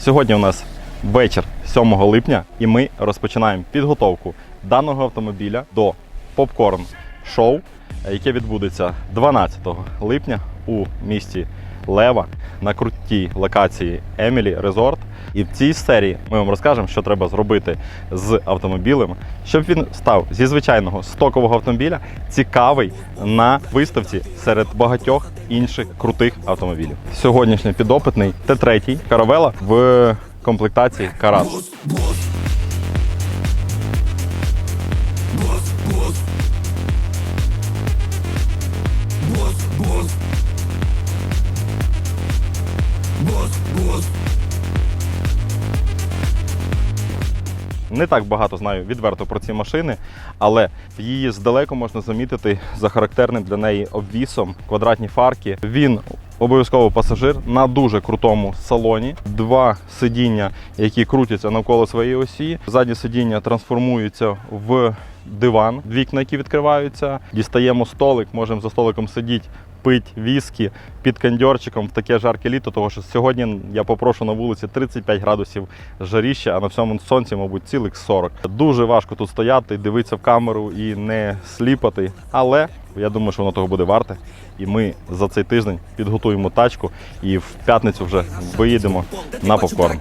Сьогодні у нас вечір 7 липня, і ми розпочинаємо підготовку даного автомобіля до попкорн шоу, яке відбудеться 12 липня у місті Лева на крутій локації Емілі Резорт. І в цій серії ми вам розкажемо, що треба зробити з автомобілем, щоб він став зі звичайного стокового автомобіля цікавий на виставці серед багатьох інших крутих автомобілів. Сьогоднішній підопитний Т3 каравела в комплектації Карас. Не так багато знаю відверто про ці машини, але її здалеку можна замітити за характерним для неї обвісом квадратні фарки. Він обов'язково пасажир на дуже крутому салоні. Два сидіння, які крутяться навколо своєї осі. Задні сидіння трансформуються в диван, вікна, які відкриваються. Дістаємо столик, можемо за столиком сидіти. Пить віскі під кондьорчиком в таке жарке літо, тому що сьогодні я попрошу на вулиці 35 градусів жаріще, а на всьому сонці, мабуть, цілих 40. Дуже важко тут стояти, дивитися в камеру і не сліпати. Але я думаю, що воно того буде варте. І ми за цей тиждень підготуємо тачку і в п'ятницю вже виїдемо на попкорн.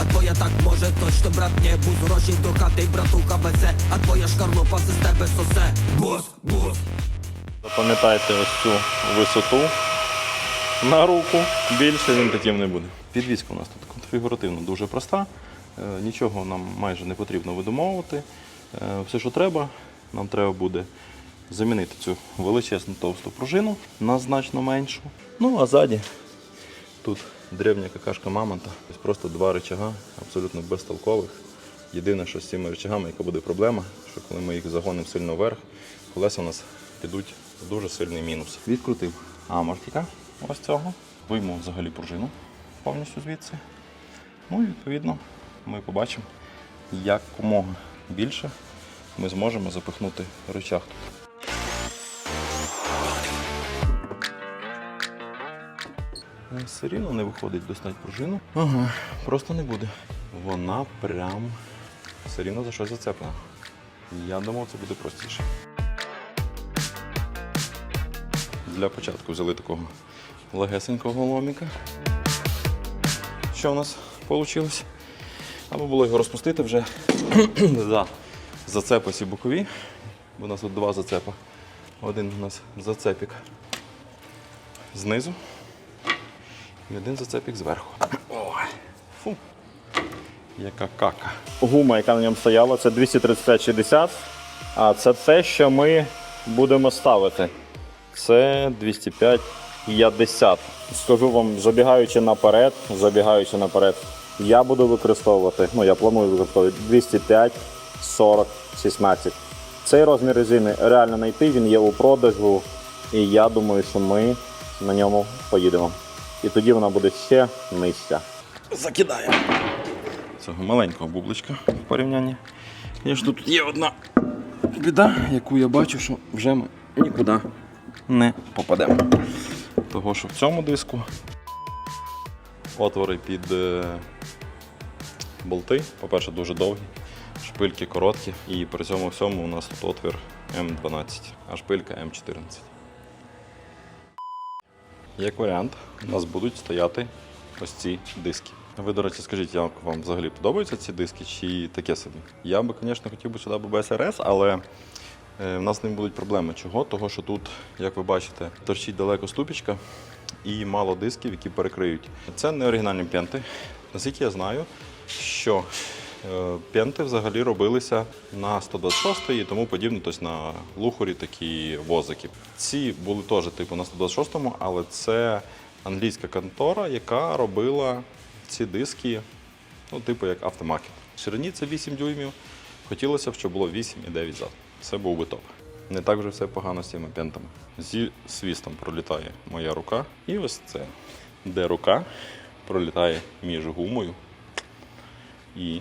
А твоя так може, точно, брат, не Бус гроші до хати, братуха везе А твоя шкарлупа з тебе сосе Бус, бус Запам'ятайте ось цю висоту на руку, більше він таким не буде. Підвізка у нас тут конфігуративно дуже проста, е, нічого нам майже не потрібно видумовувати. Е, Все, що треба, нам треба буде замінити цю величезну товсту пружину на значно меншу. Ну а ззаді тут древня какашка мамонта. Ось просто два рычага, абсолютно безтолкових. Єдине, що з цими рычагами, яка буде проблема, що коли ми їх загонимо сильно вверх, колеса у нас підуть в дуже сильний мінус. Відкрутив амортика ось цього, вийму взагалі пружину повністю звідси. Ну і відповідно ми побачимо, якомога більше ми зможемо запихнути рычаг тут. Е, Все рівно не виходить достати пружину. Ага, просто не буде. Вона прям все рівно за щось зацеплена. Я думав, це буде простіше. Для початку взяли такого легесенького ломіка. Що у нас вийшло? Або було його розпустити вже за зацепи ці бокові. Бо у нас тут два зацепа. Один у нас зацепік знизу і один зацепік зверху. Ой, фу. Яка кака. Гума, яка на ньому стояла, це 235-60. А це те, що ми будемо ставити. Це 205-50. Скажу вам, забігаючи наперед, забігаючи наперед, я буду використовувати, ну я планую використовувати 205, 40, 16. Цей розмір резини реально знайти, він є у продажу, і я думаю, що ми на ньому поїдемо. І тоді вона буде ще нижча. Закидаємо цього маленького бубличка в порівнянні. Звісно, тут є одна біда, яку я бачу, що вже ми нікуди не попадемо. Того, що в цьому диску отвори під е, болти, по-перше, дуже довгі, шпильки короткі, і при цьому всьому у нас тут отвір М12, а шпилька М14. Як варіант, у нас будуть стояти ось ці диски. Ви, до речі, скажіть, як вам взагалі подобаються ці диски чи таке собі? Я би, звісно, хотів би сюди БСРС, але е, в нас з ним будуть проблеми. Чого? Того, що тут, як ви бачите, торчить далеко ступічка і мало дисків, які перекриють. Це не оригінальні пенти. Наскільки я знаю, що е, пенти взагалі робилися на 126 і тому подібне, тобто на лухорі такі возики. Ці були теж типу на 126-му, але це англійська контора, яка робила ці диски, ну, типу як автомакет. В ширині це 8 дюймів. Хотілося б, щоб було 8 і 9 зад. Це був би топ. Не так вже все погано з цими пентами. Зі свістом пролітає моя рука. І ось це, де рука пролітає між гумою і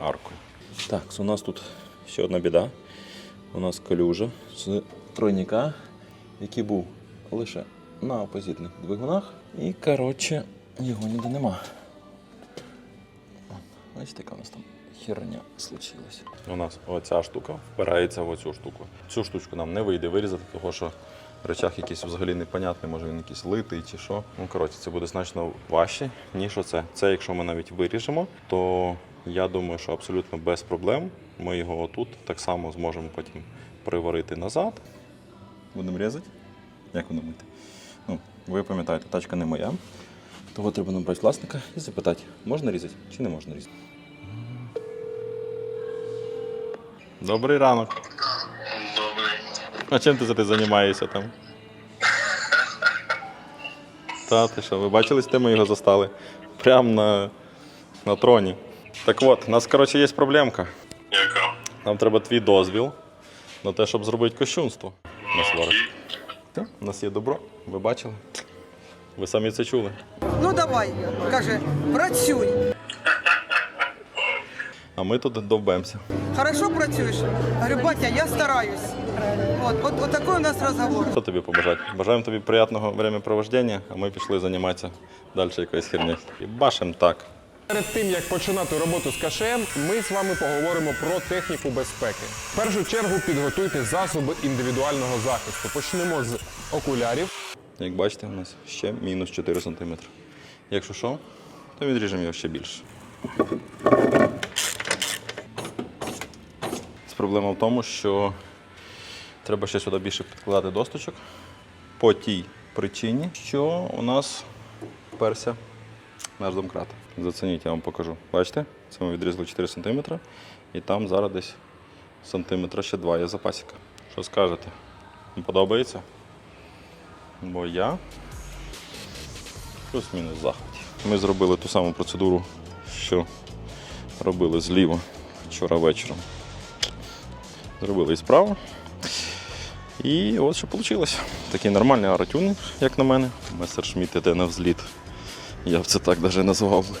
аркою. Так, у нас тут ще одна біда. у нас калюжа з тройника, який був лише на опозитних двигунах. І, коротше, його ніде нема. Ось така у нас там херня случилась. У нас оця штука впирається в оцю штуку. Цю штучку нам не вийде вирізати, тому що речах якийсь взагалі непонятний, може він якийсь литий чи що. Ну, коротше, це буде значно важче, ніж оце. Це, якщо ми навіть виріжемо, то я думаю, що абсолютно без проблем ми його отут так само зможемо потім приварити назад. Будемо різати? Як воно мити? Ну, ви пам'ятаєте, тачка не моя. Того треба набрати власника і запитати, можна різати чи не можна різати. Добрий ранок. Добрий. А чим ти за ти займаєшся там? Та, ти що, ви бачили, де ми його застали? Прямо на, на троні. Так от, у нас, коротше, є проблемка. Яка? Нам треба твій дозвіл на те, щоб зробити кощунство на сварок. Так, У нас є добро, ви бачили? Ви самі це чули. Ну давай, каже, працюй. А ми тут довбемося. Хорошо працюєш? Говорю, батя, я стараюсь. От, от, от такой у нас разговор. Що тобі побажати? Бажаємо тобі приємного времяпровождення, а ми пішли займатися далі якоюсь хернею. І башем так. Перед тим як починати роботу з кашем, ми з вами поговоримо про техніку безпеки. В першу чергу підготуйте засоби індивідуального захисту. Почнемо з окулярів. Як бачите, у нас ще мінус 4 см. Якщо що, то відріжемо його ще більше. Проблема в тому, що треба ще сюди більше підкладати досточок по тій причині, що у нас вперся наш домкрат. Зацініть, я вам покажу. Бачите? Це ми відрізали 4 см і там зараз десь сантиметра ще 2 є запасіка. Що скажете? Вам подобається? Бо я плюс-мінус захваті. Ми зробили ту саму процедуру, що робили зліва вчора вечором. Зробили і справа. І от що вийшло. Такий нормальний аратюнінг, як на мене. Мессершмітт іде на взліт. Я б це так навіть назвав би.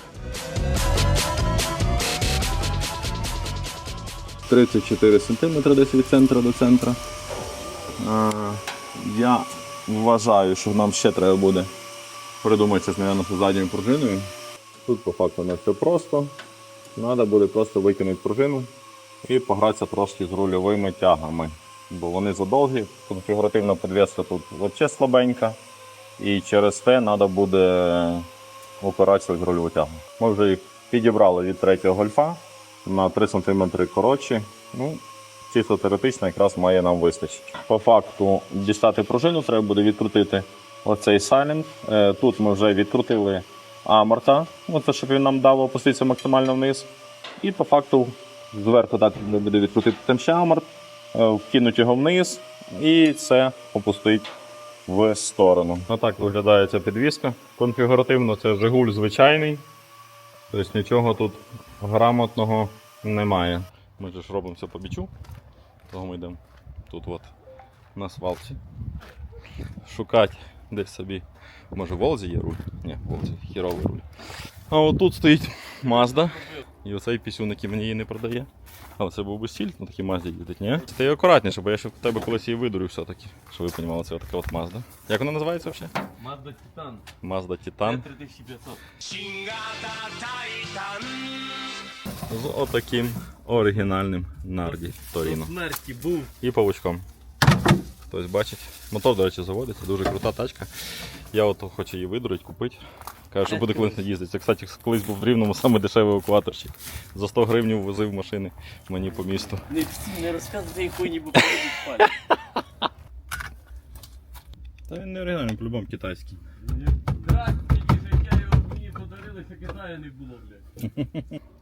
34 см десь від центру до центру. Е, Я вважаю, що нам ще треба буде придумати щось, мабуть, з задньою пружиною. Тут по факту не все просто. Треба буде просто викинути пружину і погратися трошки з рульовими тягами. Бо вони задовгі, конфігуративна підвеска тут взагалі слабенька. І через те треба буде опиратися з рульову тягу. Ми вже їх підібрали від третього гольфа на 3 см коротші. Ну, чисто теоретично якраз має нам вистачити. По факту дістати пружину треба буде відкрутити оцей сайлент. Е, Тут ми вже відкрутили аморта, оце, щоб він нам дав опуститися максимально вниз. І по факту зверху так буде відкрутити аморт, е, його вниз і це опустить в сторону. Отак виглядає ця підвіска. Конфігуративно це Жигуль звичайний. Тобто нічого тут грамотного немає. Ми ж робимо все по бічу, того ми йдемо тут от на свалці. Шукати десь собі. Може в Волзі є руль? Ні, в Волзі хіровий руль. А от тут стоїть Mazda. І оцей пісюн, який мені її не продає. Але це був би стіль на такій Мазді їздить, ні? Ти акуратніше, бо я ще в тебе колись її видурю все-таки. Щоб ви розуміли, це така от Mazda. Як вона називається взагалі? Mazda Titan Mazda Titan. 3500. З отаким оригінальним Нарді Торіно. Смерті був. І павучком. Хтось бачить. Мотор, до речі, заводиться, дуже крута тачка. Я от хочу її видурити, купити. Кажу, що буде колись не їздити. Це, кстати, колись був в рівному саме дешевий евакуаторчик. За 100 гривень возив машини мені по місту. Не не розказуйте їй хуйні, бо поїдуть. Та він не оригінальний, по-любому китайський. Тоді його мені подарили, Китаю не було, блядь.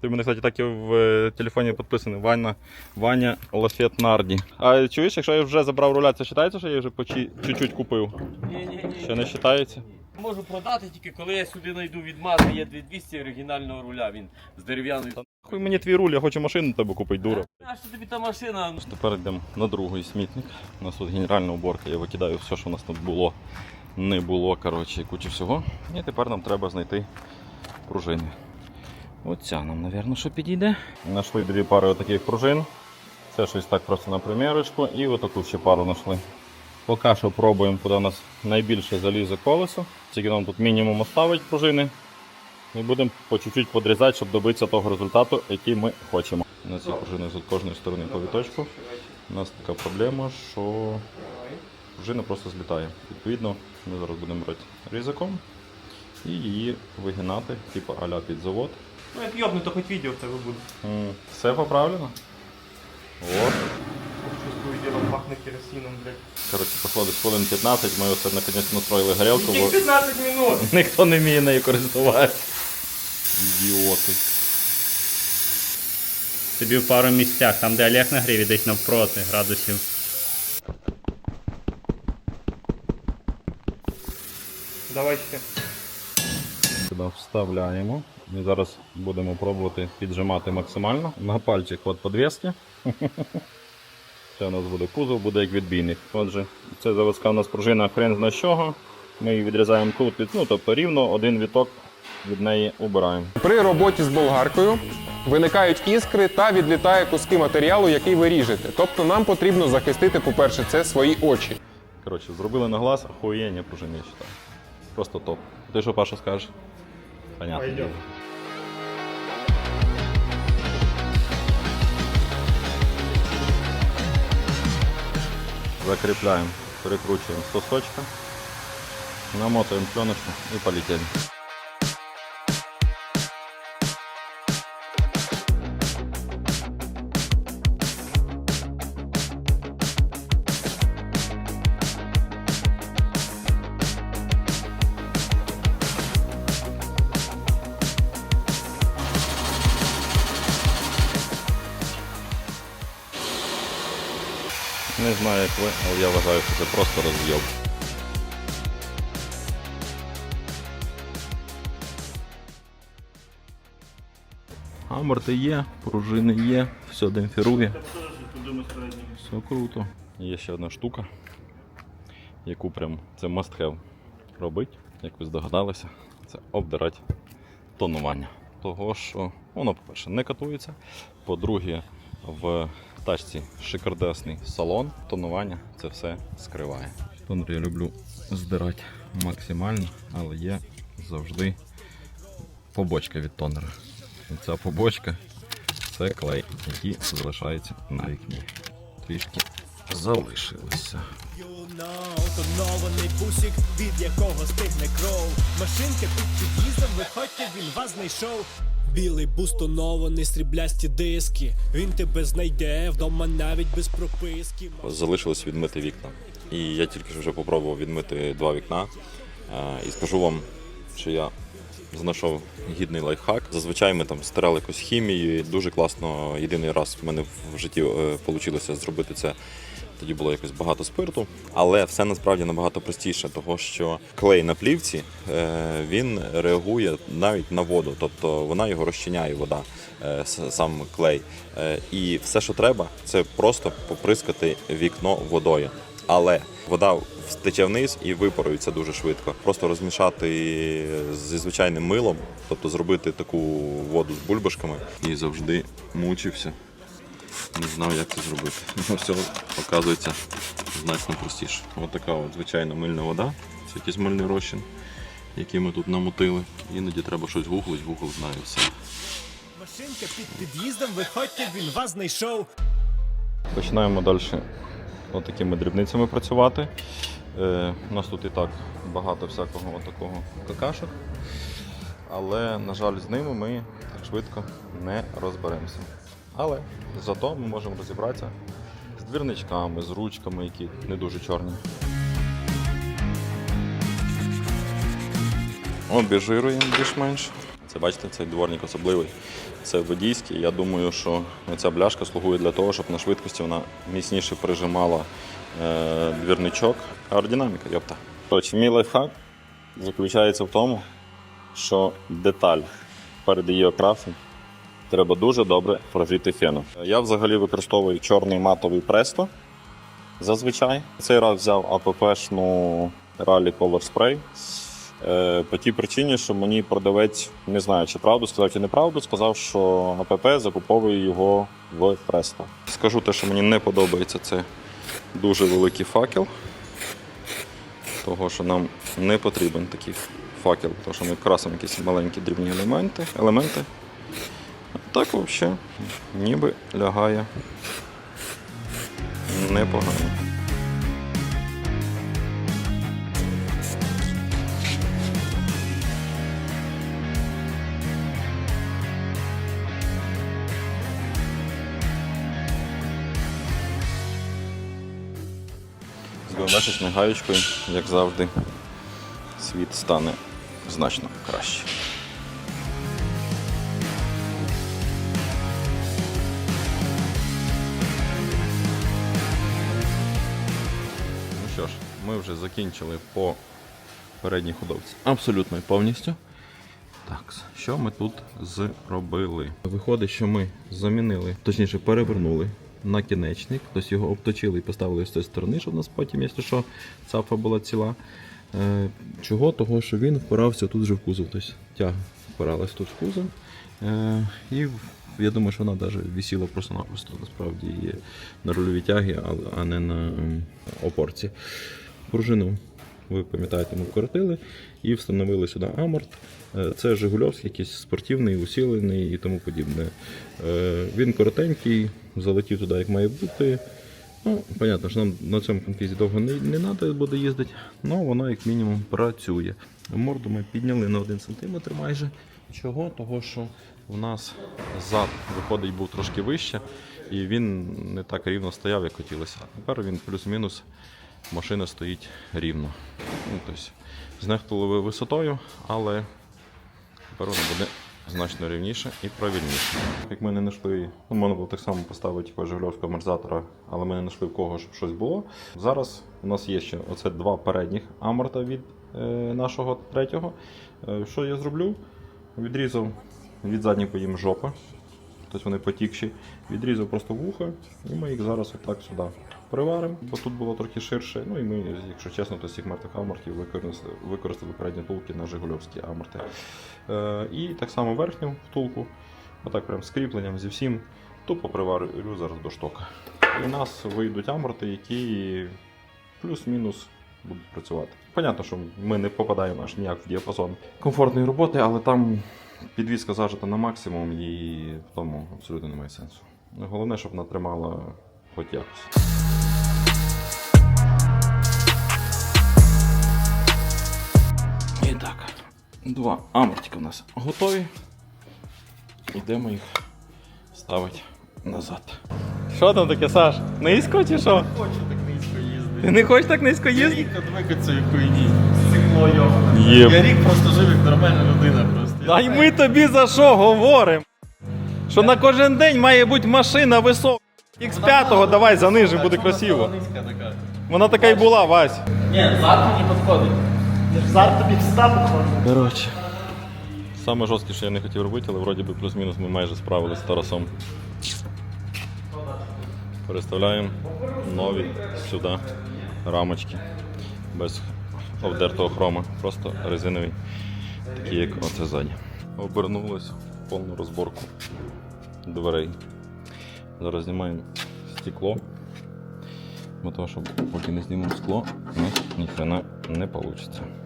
Ти в мене, кстати, так і в е, телефоні підписаний Ваня, Ваня Лафет Нарді. А чуєш, якщо я вже забрав руля, це вважається, що я вже по чуть-чуть купив? Ні-ні-ні. Ще не вважається? Можу продати тільки коли я сюди знайду від Mazda, є 2200 оригінального руля, він з дерев'яною. Хуй мені твій руль, я хочу машину тебе купити, дура. А що тобі та машина? Тепер йдемо на другий смітник. У нас тут генеральна уборка, я викидаю все, що у нас тут було, не було, коротше, і всього. І тепер нам треба знайти пружини. Оця нам, мабуть, що підійде. Знайшли дві пари таких пружин. Це щось так просто на примірочку і отаку ще пару знайшли. Поки що пробуємо, куди у нас найбільше залізе колесо. Тільки нам тут мінімум оставить пружини. Ми будемо по чуть-чуть подрізати, щоб добитися того результату, який ми хочемо. На цій пружини з кожної сторони по віточку. У нас така проблема, що пружина просто злітає. Відповідно, ми зараз будемо брати різаком і її вигинати, типу аля під завод. Ну, як йобне, то хоч відео в тебе буде. Все поправлено. От. Керосином, блядь. Коротше, десь хвилин 15, ми оце наконець настроїли горілку, бо 15 минут. ніхто не вміє нею користуватися. Ідіоти. Тобі в пару місцях, там де Олег нагрів, і десь навпроти градусів. Давай ще. Сюди вставляємо. Ми зараз будемо пробувати піджимати максимально. На пальчик от подвески. Це у нас буде кузов, буде як відбійник. Отже, це заводська у нас пружина хрен зна чого. Ми її відрізаємо тут, від- ну, тобто рівно один віток від неї убираємо. При роботі з болгаркою виникають іскри та відлітає куски матеріалу, який ви ріжете. Тобто нам потрібно захистити, по-перше, це свої очі. Коротше, зробили на глаз охуєння пружини. Просто топ. Ти що, Паша, скажеш? Понятно. Пойдем. Закрепляем, прикручиваем сосочка, намотаем пленочку и полетели. Не знаю, як ви, але я вважаю, що це просто роз'єб. Аморти є, пружини є, все демпфірує. Все круто. Є ще одна штука, яку прям це must have робити, як ви здогадалися, це обдирати тонування. Того, що воно, по-перше, не катується. По-друге, в тачці шикардесний салон, тонування це все скриває. Тонер я люблю здирати максимально, але є завжди побочка від тонера. І ця побочка це клей, який залишається на вікні. Трішки залишилося. Тонований бусик, від якого стигне кров. Машинка під під'їздом, виходьте, він вас знайшов. Білий бустонований, сріблясті диски. Він тебе знайде вдома навіть без прописки. залишилось відмити вікна. І я тільки ж вже попробував відмити два вікна. Е, І скажу вам, що я знайшов гідний лайфхак. Зазвичай ми там стирали якусь хімію. і Дуже класно. Єдиний раз в мене в житті вийшло зробити це. Тоді було якось багато спирту, але все насправді набагато простіше, того що клей на плівці е, він реагує навіть на воду, тобто вона його розчиняє, вода, е, сам клей. Е, І все, що треба, це просто поприскати вікно водою. Але вода втече вниз і випарується дуже швидко. Просто розмішати зі звичайним милом, тобто зробити таку воду з бульбашками. І завжди мучився. Не знав, як це зробити. Ну, все оказується значно простіше. Ось така от звичайна мильна вода. Це якийсь мильний розчин, який ми тут намутили. Іноді треба щось гуглить, Google знає все. Машинка під під'їздом, виходьте, він вас знайшов. Починаємо далі отакими дрібницями працювати. Е, у нас тут і так багато всякого такого какашок. Але, на жаль, з ними ми так швидко не розберемося. Але зато ми можемо розібратися з двірничками, з ручками, які не дуже чорні. Обіжируємо більш-менш. Це бачите, цей дворник особливий. Це водійський. Я думаю, що ця бляшка слугує для того, щоб на швидкості вона міцніше прижимала е, двірничок. Аеродинаміка, йопта. Коротше, мій лайфхак заключається в тому, що деталь перед її окрасом треба дуже добре прожити феном. Я взагалі використовую чорний матовий престо. Зазвичай. Цей раз взяв АППшну Rally Color Spray. Е, по тій причині, що мені продавець не знаю, чи правду сказав, чи неправду, сказав, що АПП закуповує його в Престо. Скажу те, що мені не подобається, це дуже великий факел. Того, що нам не потрібен такий факел, тому що ми красимо якісь маленькі дрібні елементи. елементи. Так взагалі ніби лягає непогано. Геометричною гаєчкою, як завжди, світ стане значно краще. Ну що ж, ми вже закінчили по передній ходовці абсолютно і повністю. Так, що ми тут зробили? Виходить, що ми замінили, точніше перевернули накінечник, тобто його обточили і поставили з цієї сторони, щоб у нас потім, якщо що, цапа була ціла. Е, чого? Того, що він впирався тут же в кузов. Тобто тяга впиралась тут в кузов. Е, і я думаю, що вона навіть висіла просто-напросто насправді на рульовій тягі, а- не на опорці. Пружину ви пам'ятаєте, ми вкоротили і встановили сюди аморт. Е, Це Жигульовський, якийсь спортивний, усілений і тому подібне. Він коротенький, залетів туди, як має бути. Ну, понятно, що нам на цьому конфізі довго не, не треба буде їздити, але воно як мінімум працює. Морду ми підняли на 1 см майже. Чого? Того, що у нас зад виходить був трошки вище, і він не так рівно стояв, як хотілося. Тепер він плюс-мінус машина стоїть рівно. Ну, тобто, знехтували висотою, але тепер воно буде значно рівніше і правильніше. Як ми не знайшли, ну, можна було так само поставити жигульовського амортизатора, але ми не знайшли в кого, щоб щось було. Зараз у нас є ще оце два передніх аморта від е, нашого третього. Е, що я зроблю? Відрізав від задніх їм жопи. Тобто вони потікші. Відрізав просто вуха, і ми їх зараз отак сюди приваримо, бо тут було трохи ширше. Ну і ми, якщо чесно, то з цих мертвих амортів використали, використали передні втулки на Жигульовські аморти. Е, і так само верхню втулку, отак прям з кріпленням зі всім, тупо приварю зараз до штока. І у нас вийдуть аморти, які плюс-мінус будуть працювати. Понятно, що ми не попадаємо аж ніяк в діапазон комфортної роботи, але там підвізка зажата на максимум і в тому абсолютно немає сенсу. Головне, щоб вона тримала хоч якось. І так, два амортика у нас готові. Йдемо їх ставити назад. Що там таке, Саш? Низько чи що? Хочу так низько їздити. Ти не хочеш так низько їздити? Рік відвик цієї хуйні. Стекло йобане. Я рік просто жив як нормальна людина просто. Я А й ми тобі за що говоримо? Що на кожен день має бути машина висока. X5 давай занижи, буде красиво. вона така? Й була, Вась. Ні, зад мені підходить. Коротше. Саме жорстке, що я не хотів робити, але вроді би плюс-мінус ми майже справилися з Тарасом. Переставляємо нові сюди рамочки без обдертого хрома, просто резинові, такі як оце ззаді. Обернулись в повну розборку дверей. Зараз знімаємо стекло. Бо того, щоб поки не знімемо скло, у ніхрена не вийде.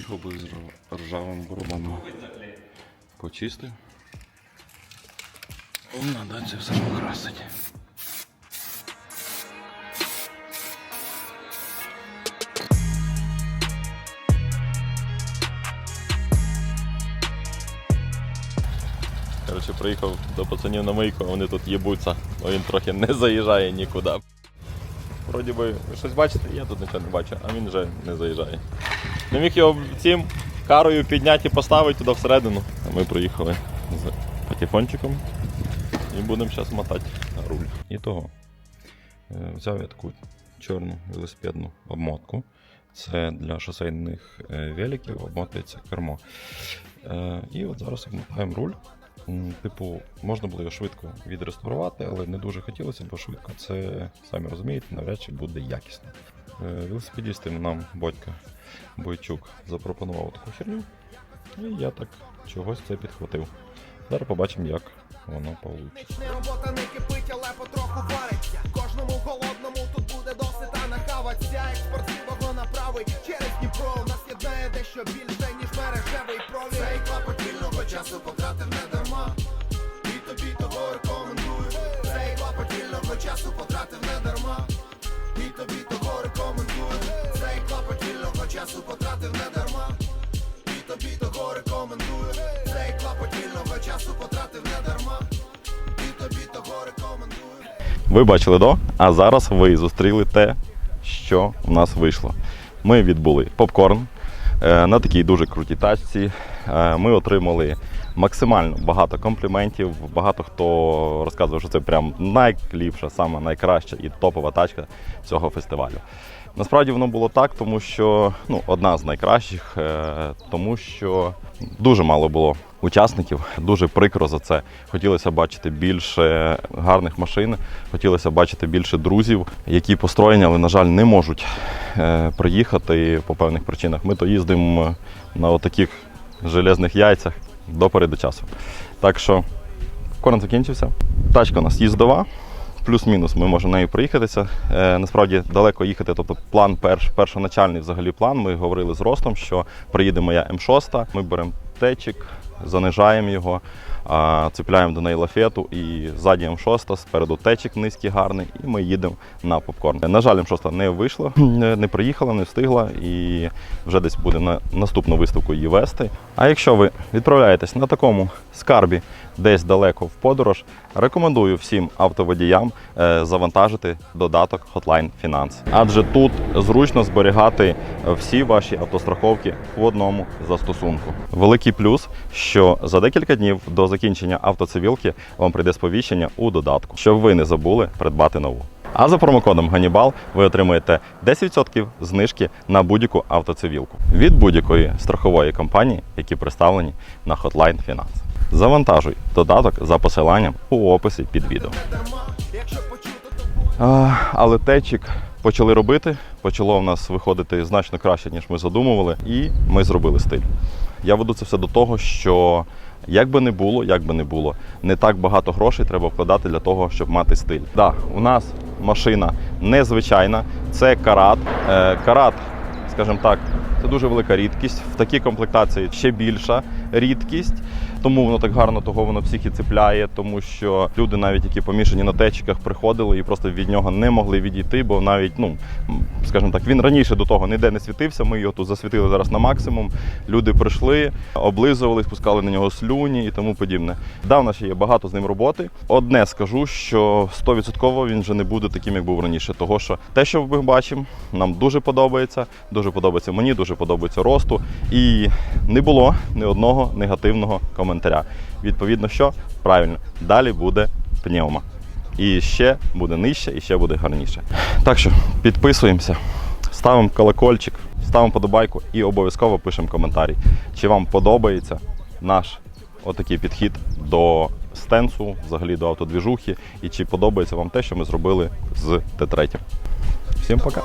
Поїхав би з ржавим барабаном. Почистив. Надо це все покрасити. Коротше, приїхав до пацанів на мийку, вони тут їбуться, бо він трохи не заїжджає нікуди. Вроді би, ви щось бачите, я тут нічого не бачу, а він вже не заїжджає. Не міг його цим карою підняти і поставити туди всередину. А ми приїхали з патефончиком і будемо зараз мотати руль. І того. е, Взяв я таку чорну велосипедну обмотку. Це для шосейних е, великів обмотується кермо. Е, І от зараз обмотаємо руль. Типу, можна було його швидко відреставрувати, але не дуже хотілося, бо швидко це, самі розумієте, навряд чи буде якісно. Е, Велосипедістам нам батька Бойчук запропонував таку херню, і я так чогось це підхватив. Зараз побачимо, як воно вийде. Робота не кипить, але потроху вариться. Кожному голодному тут буде досить а нахаваться. Експорт з лівого на правий через Дніпро нас єднає дещо більше, вільного потратив не дарма. І тобі того рекомендую. Цей клапоть вільного часу потратив не дарма. І тобі того рекомендую. Цей клапоть вільного часу потратив не дарма. І тобі того рекомендую. Ви бачили до, а зараз ви зустріли те, що в нас вийшло. Ми відбули попкорн е, на такій дуже крутій тачці. Е, Ми отримали максимально багато компліментів. Багато хто розказував, що це прям найліпша, саме найкраща і топова тачка цього фестивалю. Насправді воно було так, тому що ну, одна з найкращих, е, тому що дуже мало було учасників. Дуже прикро за це. Хотілося бачити більше гарних машин, хотілося бачити більше друзів, які построєні, але, на жаль, не можуть е, приїхати по певних причинах. Ми то їздимо на отаких железних яйцях допереду часу. Так що корон закінчився. Тачка у нас їздова. Плюс-мінус ми можемо нею проїхатися. Е, насправді далеко їхати. Тобто план перш, першоначальний взагалі план. Ми говорили з Ростом, що приїде моя М6, ми беремо течик, занижаємо його, а, цепляємо до неї лафету і ззаді М6, спереду течик низький, гарний, і ми їдемо на попкорн. На жаль, М6 не вийшло, не не приїхала, не встигла, і вже десь буде на наступну виставку її вести. А якщо ви відправляєтесь на такому скарбі десь далеко в подорож, рекомендую всім автоводіям е, завантажити додаток Hotline Finance. Адже тут зручно зберігати всі ваші автостраховки в одному застосунку. Великий плюс, що за декілька днів до закінчення автоцивілки вам прийде сповіщення у додатку, щоб ви не забули придбати нову. А за промокодом Ганібал ви отримаєте 10% знижки на будь-яку автоцивілку від будь-якої страхової компанії, які представлені на Hotline Finance. Завантажуй додаток за посиланням у описі під відео. А, але течик почали робити, почало в нас виходити значно краще, ніж ми задумували, і ми зробили стиль. Я веду це все до того, що як би не було, як би не було, не так багато грошей треба вкладати для того, щоб мати стиль. Да, у нас машина незвичайна, це карат. Е, карат, скажімо так, це дуже велика рідкість. В такій комплектації ще більша рідкість. Тому воно так гарно, того воно всіх і цепляє, тому що люди, навіть які помішані на течиках, приходили і просто від нього не могли відійти, бо навіть, ну скажімо так, він раніше до того ніде не світився. Ми його тут засвітили зараз на максимум. Люди прийшли, облизували, спускали на нього слюні і тому подібне. Да, в нас ще є багато з ним роботи. Одне скажу, що 100% він вже не буде таким, як був раніше. Того що те, що ми бачимо, нам дуже подобається. Дуже подобається мені, дуже подобається росту. І не було ні одного негативного коментаря. Відповідно, що правильно, далі буде пневма. І ще буде нижче, і ще буде гарніше. Так що підписуємося, ставимо колокольчик, ставимо подобайку і обов'язково пишемо коментарі, чи вам подобається наш отакий підхід до стенсу, взагалі до автодвіжухи, і чи подобається вам те, що ми зробили з Т3. Всім пока!